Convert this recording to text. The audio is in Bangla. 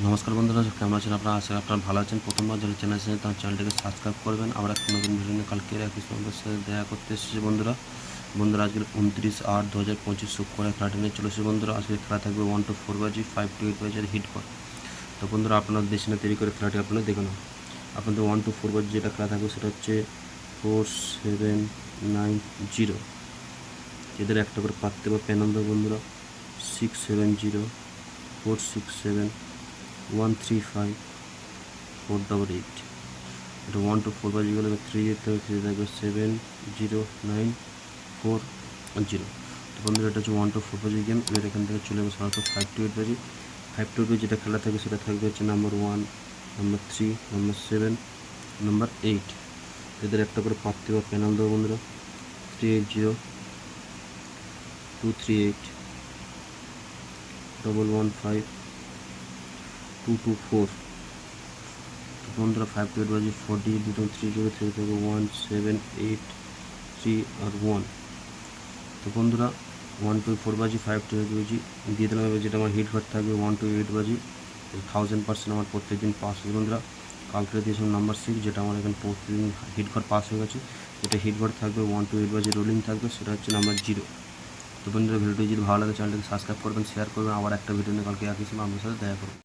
নমস্কার বন্ধুরা কেমন আছেন আপনারা? করি আপনারা ভালো আছেন। প্রথমবার যারা চ্যানেল আছেন তার চ্যানেলটিকে সাবস্ক্রাইব করবেন একটা নতুন ভিডিও নিয়ে কালকে একই সঙ্গে সাথে দেখা করতে এসেছি বন্ধুরা। বন্ধুরা আজকে উনত্রিশ আট দু হাজার পঁচিশ শুক্রবার খেলাটি নিয়ে চলেছে বন্ধুরা। আজকে খেলা থাকবে ওয়ান টু ফোর বাজি ফাইভ টু এইট বাজি হিট কর তো বন্ধুরা আপনারা দেশে না তৈরি করে খেলাটি আপনারা দেখে নাও। আপনাদের ওয়ান টু ফোর বাজি যেটা খেলা থাকবে, সেটা হচ্ছে ফোর সেভেন নাইন জিরো এদের একটা করে পাততে বা প্যান বন্ধুরা। Six seven zero four six seven one three five four double eight এটা ওয়ান টু ফোর বাজি গেলে থ্রি যেতে হবে থ্রি থাকবে seven zero nine four zero তো বন্ধুরা, এটা হচ্ছে ওয়ান টু ফোর বাজি গেম এবার এখান থেকে চলে যাবে সাধারণত ফাইভ টু এইট বাজি। ফাইভ টু এইট যেটা খেলা থাকবে, সেটা থাকবে হচ্ছে number one number three number seven number eight এদের একটা করে পাততে বা প্যানেল দেবো বন্ধুরা। Three eight zero two three eight double one five two two four বন্ধুরা ফাইভ টু এইট বাজি ফোর ডি দুটো থ্রি জিরো থ্রি থেকে ওয়ান সেভেন এইট থ্রি আর ওয়ান তো বন্ধুরা ওয়ান টু ফোর বাজি ফাইভ টু এইট বাজি, দিয়ে দিলাম। এবার যেটা আমার হিট ঘর থাকবে ওয়ান টু এইট বাজি থাউজেন্ড পার্সেন্ট আমার প্রত্যেক দিন পাস হয়েছে। বন্ধুরা কালকে দিয়েছিলাম নাম্বার সিক্স যেটা আমার এখানে প্রতিদিন হিট ঘর পাস হয়ে গেছে। যেটা হিট ঘর থাকবে ওয়ান টু এইট বাজি রোলিং থাকবে, সেটা হচ্ছে নাম্বার জিরো তো বন্ধুরা, ভিডিওটি যদি ভালো লাগে চ্যানেলটাকে সাবস্ক্রাইব করবেন শেয়ার করবেন। আবার একটা ভিডিও নিয়ে কালকে সময় আপনার সাথে দেখা করবেন